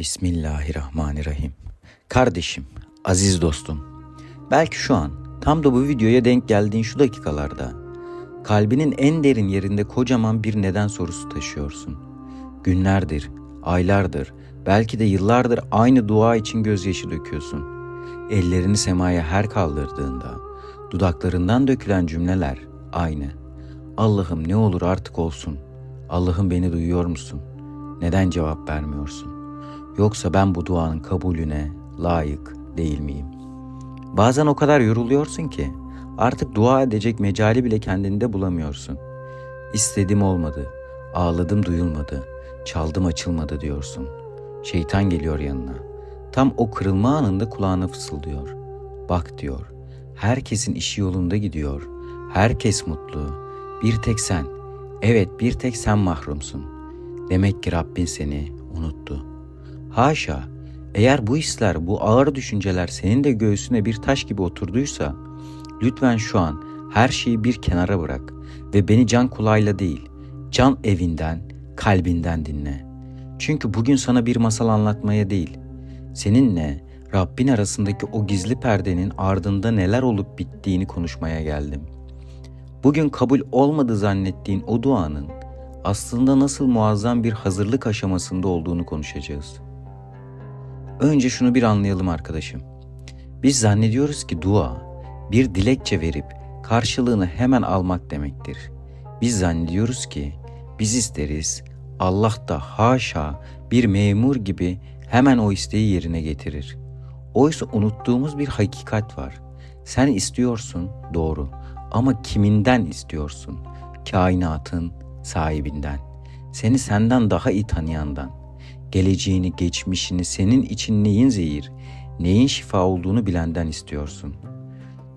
Bismillahirrahmanirrahim. Kardeşim, aziz dostum. Belki şu an tam da bu videoya denk geldiğin şu dakikalarda kalbinin en derin yerinde kocaman bir neden sorusu taşıyorsun. Günlerdir, aylardır, belki de yıllardır aynı dua için gözyaşı döküyorsun. Ellerini semaya her kaldırdığında dudaklarından dökülen cümleler aynı. Allah'ım ne olur artık olsun. Allah'ım beni duyuyor musun? Neden cevap vermiyorsun? Yoksa ben bu duanın kabulüne layık değil miyim? Bazen o kadar yoruluyorsun ki artık dua edecek mecali bile kendinde bulamıyorsun. İstedim olmadı, ağladım duyulmadı, çaldım açılmadı diyorsun. Şeytan geliyor yanına. Tam o kırılma anında kulağına fısıldıyor. Bak diyor, herkesin işi yolunda gidiyor. Herkes mutlu. Bir tek sen, evet bir tek sen mahrumsun. Demek ki Rabbin seni unuttu. Haşa, eğer bu hisler, bu ağır düşünceler senin de göğsüne bir taş gibi oturduysa, lütfen şu an her şeyi bir kenara bırak ve beni can kulağıyla değil, can evinden, kalbinden dinle. Çünkü bugün sana bir masal anlatmaya değil, seninle Rabbin arasındaki o gizli perdenin ardında neler olup bittiğini konuşmaya geldim. Bugün kabul olmadı zannettiğin o duanın aslında nasıl muazzam bir hazırlık aşamasında olduğunu konuşacağız. Önce şunu bir anlayalım arkadaşım. Biz zannediyoruz ki dua bir dilekçe verip karşılığını hemen almak demektir. Biz zannediyoruz ki biz isteriz, Allah da haşa bir memur gibi hemen o isteği yerine getirir. Oysa unuttuğumuz bir hakikat var. Sen istiyorsun, doğru. Ama kiminden istiyorsun? Kainatın sahibinden. Seni senden daha iyi tanıyandan. Geleceğini, geçmişini, senin için neyin zehir, neyin şifa olduğunu bilenden istiyorsun.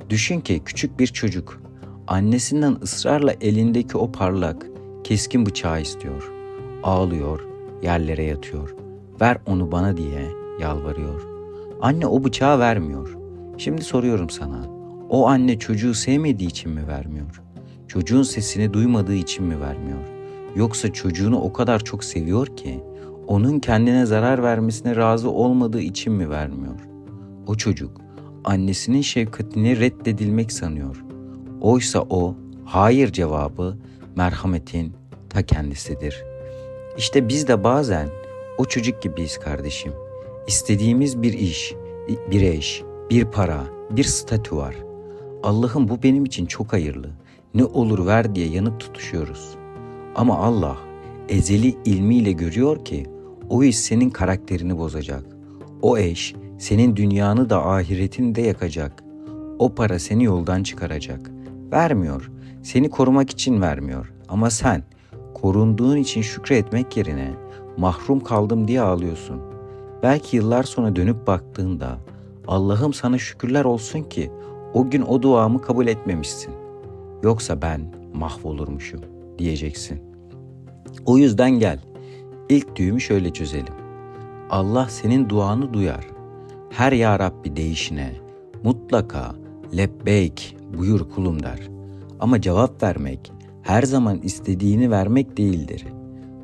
Düşün ki küçük bir çocuk annesinden ısrarla elindeki o parlak, keskin bıçağı istiyor. Ağlıyor, yerlere yatıyor. Ver onu bana diye yalvarıyor. Anne o bıçağı vermiyor. Şimdi soruyorum sana. O anne çocuğu sevmediği için mi vermiyor? Çocuğun sesini duymadığı için mi vermiyor? Yoksa çocuğunu o kadar çok seviyor ki onun kendine zarar vermesine razı olmadığı için mi vermiyor? O çocuk annesinin şefkatini reddedilmek sanıyor. Oysa o hayır cevabı merhametin ta kendisidir. İşte biz de bazen o çocuk gibiyiz kardeşim. İstediğimiz bir iş, bir eş, bir para, bir statü var. Allah'ım bu benim için çok hayırlı. Ne olur ver diye yanıp tutuşuyoruz. Ama Allah ezeli ilmiyle görüyor ki o iş senin karakterini bozacak. O eş senin dünyanı da ahiretini de yakacak. O para seni yoldan çıkaracak. Vermiyor. Seni korumak için vermiyor. Ama sen korunduğun için şükretmek yerine mahrum kaldım diye ağlıyorsun. Belki yıllar sonra dönüp baktığında Allah'ım sana şükürler olsun ki o gün o duamı kabul etmemişsin. Yoksa ben mahvolurmuşum diyeceksin. O yüzden gel. İlk düğümü şöyle çözelim. Allah senin duanı duyar. Her ya Rabbi değişine mutlaka lebbeyk buyur kulum der. Ama cevap vermek her zaman istediğini vermek değildir.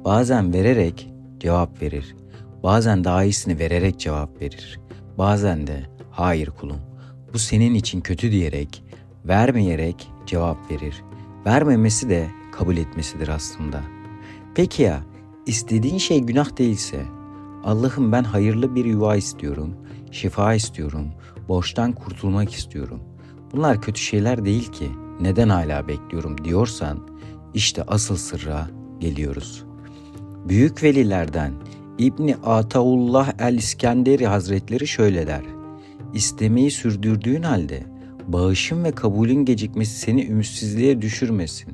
Bazen vererek cevap verir. Bazen daha iyisini vererek cevap verir. Bazen de hayır kulum bu senin için kötü diyerek vermeyerek cevap verir. Vermemesi de kabul etmesidir aslında. Peki ya istediğin şey günah değilse Allah'ım ben hayırlı bir yuva istiyorum, şifa istiyorum, borçtan kurtulmak istiyorum. Bunlar kötü şeyler değil ki. Neden hala bekliyorum diyorsan işte asıl sırra geliyoruz. Büyük velilerden İbni Ataullah el-İskenderi Hazretleri şöyle der. İstemeyi sürdürdüğün halde bağışın ve kabulün gecikmesi seni ümitsizliğe düşürmesin.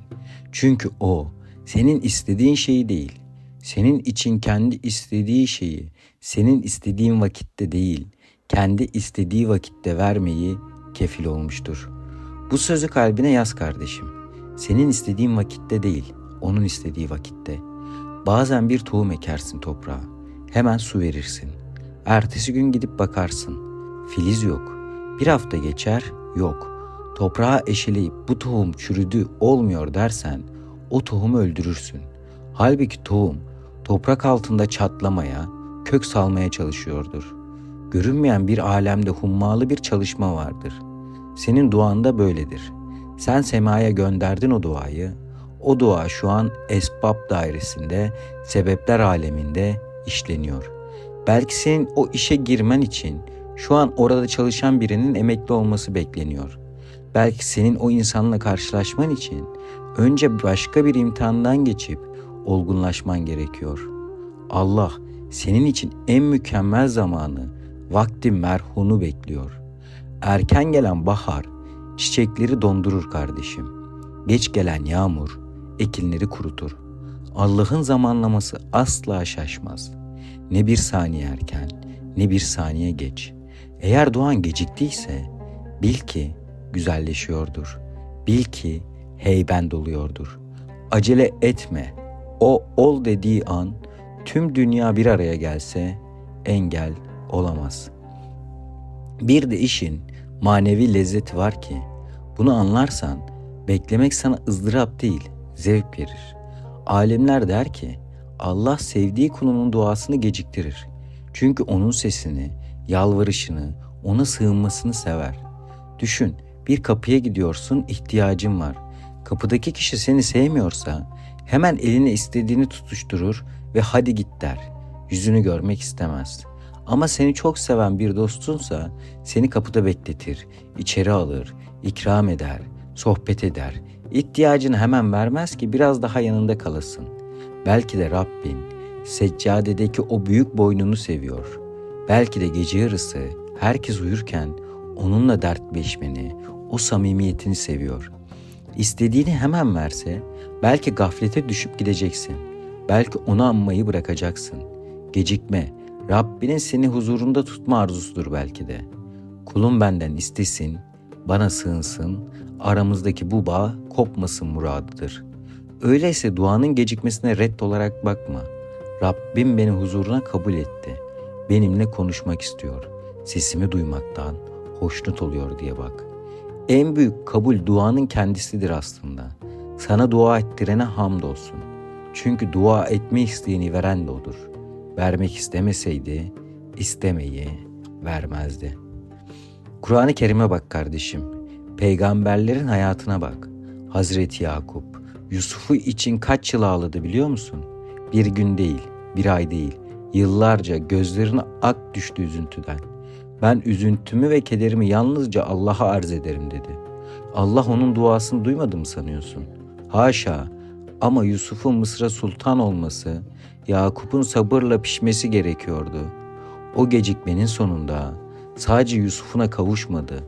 Çünkü o senin istediğin şeyi değil, senin için kendi istediği şeyi, senin istediğin vakitte değil, kendi istediği vakitte vermeyi kefil olmuştur. Bu sözü kalbine yaz kardeşim. Senin istediğin vakitte değil, onun istediği vakitte. Bazen bir tohum ekersin toprağa. Hemen su verirsin. Ertesi gün gidip bakarsın. Filiz yok. Bir hafta geçer, yok. Toprağa eşeleyip bu tohum çürüdü, olmuyor dersen o tohumu öldürürsün. Halbuki tohum toprak altında çatlamaya, kök salmaya çalışıyordur. Görünmeyen bir alemde hummalı bir çalışma vardır. Senin duan da böyledir. Sen semaya gönderdin o duayı. O dua şu an esbab dairesinde, sebepler aleminde işleniyor. Belki senin o işe girmen için şu an orada çalışan birinin emekli olması bekleniyor. Belki senin o insanla karşılaşman için önce başka bir imtihandan geçip olgunlaşman gerekiyor. Allah senin için en mükemmel zamanı, vakti merhunu bekliyor. Erken gelen bahar çiçekleri dondurur kardeşim. Geç gelen yağmur ekinleri kurutur. Allah'ın zamanlaması asla şaşmaz. Ne bir saniye erken, ne bir saniye geç. Eğer duan geciktiyse bil ki güzelleşiyordur. Bil ki heyben doluyordur. Acele etme. O ol dediği an tüm dünya bir araya gelse engel olamaz. Bir de işin manevi lezzeti var ki bunu anlarsan beklemek sana ızdırap değil zevk verir. Alimler der ki Allah sevdiği kulunun duasını geciktirir. Çünkü onun sesini, yalvarışını, ona sığınmasını sever. Düşün, bir kapıya gidiyorsun, ihtiyacın var. Kapıdaki kişi seni sevmiyorsa hemen eline istediğini tutuşturur ve hadi git der. Yüzünü görmek istemez. Ama seni çok seven bir dostunsa seni kapıda bekletir, içeri alır, ikram eder, sohbet eder. İhtiyacını hemen vermez ki biraz daha yanında kalasın. Belki de Rabbin seccadedeki o büyük boynunu seviyor. Belki de gece yarısı herkes uyurken onunla dertleşmeni, o samimiyetini seviyor. İstediğini hemen verse belki gaflete düşüp gideceksin. Belki onu anmayı bırakacaksın. Gecikme, Rabbinin seni huzurunda tutma arzusudur belki de. Kulum benden istesin, bana sığınsın, aramızdaki bu bağ kopmasın muradıdır. Öyleyse duanın gecikmesine red olarak bakma. Rabbim beni huzuruna kabul etti. Benimle konuşmak istiyor. Sesimi duymaktan hoşnut oluyor diye bak. En büyük kabul duanın kendisidir aslında. Sana dua ettirene hamdolsun. Çünkü dua etme isteğini veren de odur. Vermek istemeseydi istemeyi vermezdi. Kur'an-ı Kerim'e bak kardeşim. Peygamberlerin hayatına bak. Hazreti Yakup, Yusuf'u için kaç yıl ağladı biliyor musun? Bir gün değil, bir ay değil, yıllarca gözlerine ak düştü üzüntüden. Ben üzüntümü ve kederimi yalnızca Allah'a arz ederim dedi. Allah onun duasını duymadı mı sanıyorsun? Haşa ama Yusuf'un Mısır'a sultan olması, Yakup'un sabırla pişmesi gerekiyordu. O gecikmenin sonunda sadece Yusuf'una kavuşmadı.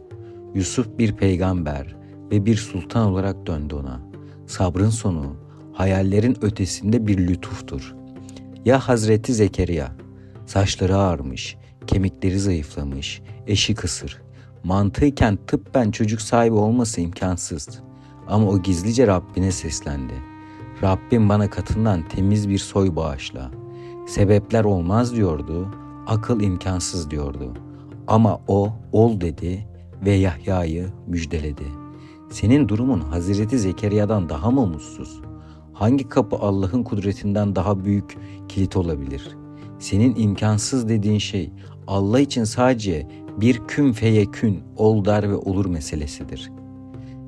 Yusuf bir peygamber ve bir sultan olarak döndü ona. Sabrın sonu hayallerin ötesinde bir lütuftur. Ya Hazreti Zekeriya, saçları ağarmış, kemikleri zayıflamış, eşi kısır. Mantıken tıbben çocuk sahibi olması imkansız. Ama o gizlice Rabbine seslendi. Rabbim bana katından temiz bir soy bağışla. Sebepler olmaz diyordu, akıl imkansız diyordu. Ama o ol dedi ve Yahya'yı müjdeledi. Senin durumun Hazreti Zekeriya'dan daha mı mutsuz? Hangi kapı Allah'ın kudretinden daha büyük kilit olabilir? Senin imkansız dediğin şey Allah için sadece bir kün feyekün ol der ve olur meselesidir.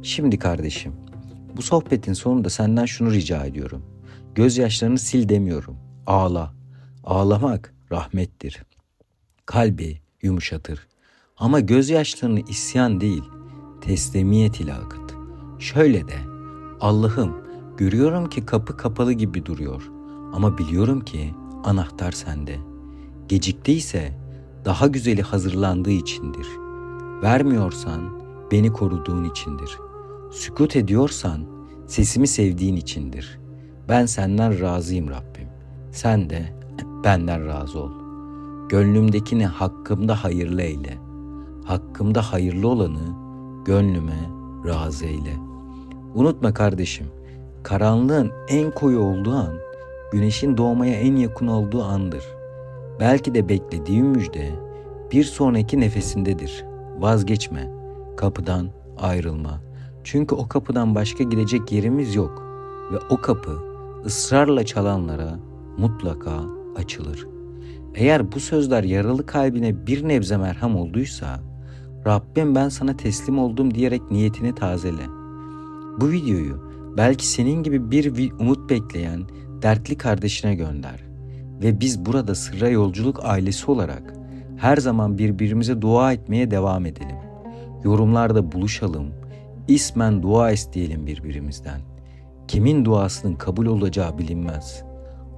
Şimdi kardeşim, bu sohbetin sonunda senden şunu rica ediyorum. Gözyaşlarını sil demiyorum. Ağla. Ağlamak rahmettir. Kalbi yumuşatır. Ama gözyaşlarını isyan değil, teslimiyet ile akıt. Şöyle de, Allah'ım görüyorum ki kapı kapalı gibi duruyor ama biliyorum ki anahtar sende. Geciktiyse daha güzeli hazırlandığı içindir. Vermiyorsan beni koruduğun içindir. Sükut ediyorsan sesimi sevdiğin içindir. Ben senden razıyım Rabbim. Sen de benden razı ol. Gönlümdekini hakkımda hayırlı eyle. Hakkımda hayırlı olanı gönlüme razı eyle. Unutma kardeşim, karanlığın en koyu olduğu an, güneşin doğmaya en yakın olduğu andır. Belki de beklediğin müjde bir sonraki nefesindedir. Vazgeçme, kapıdan ayrılma. Çünkü o kapıdan başka gidecek yerimiz yok ve o kapı ısrarla çalanlara mutlaka açılır. Eğer bu sözler yaralı kalbine bir nebze merham olduysa, Rabbim ben sana teslim oldum diyerek niyetini tazele. Bu videoyu belki senin gibi bir umut bekleyen dertli kardeşine gönder. Ve biz burada Sırra Yolculuk ailesi olarak her zaman birbirimize dua etmeye devam edelim. Yorumlarda buluşalım, ismen dua isteyelim birbirimizden. Kimin duasının kabul olacağı bilinmez.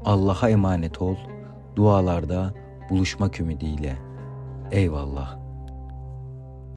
Allah'a emanet ol, dualarda buluşmak ümidiyle. Eyvallah.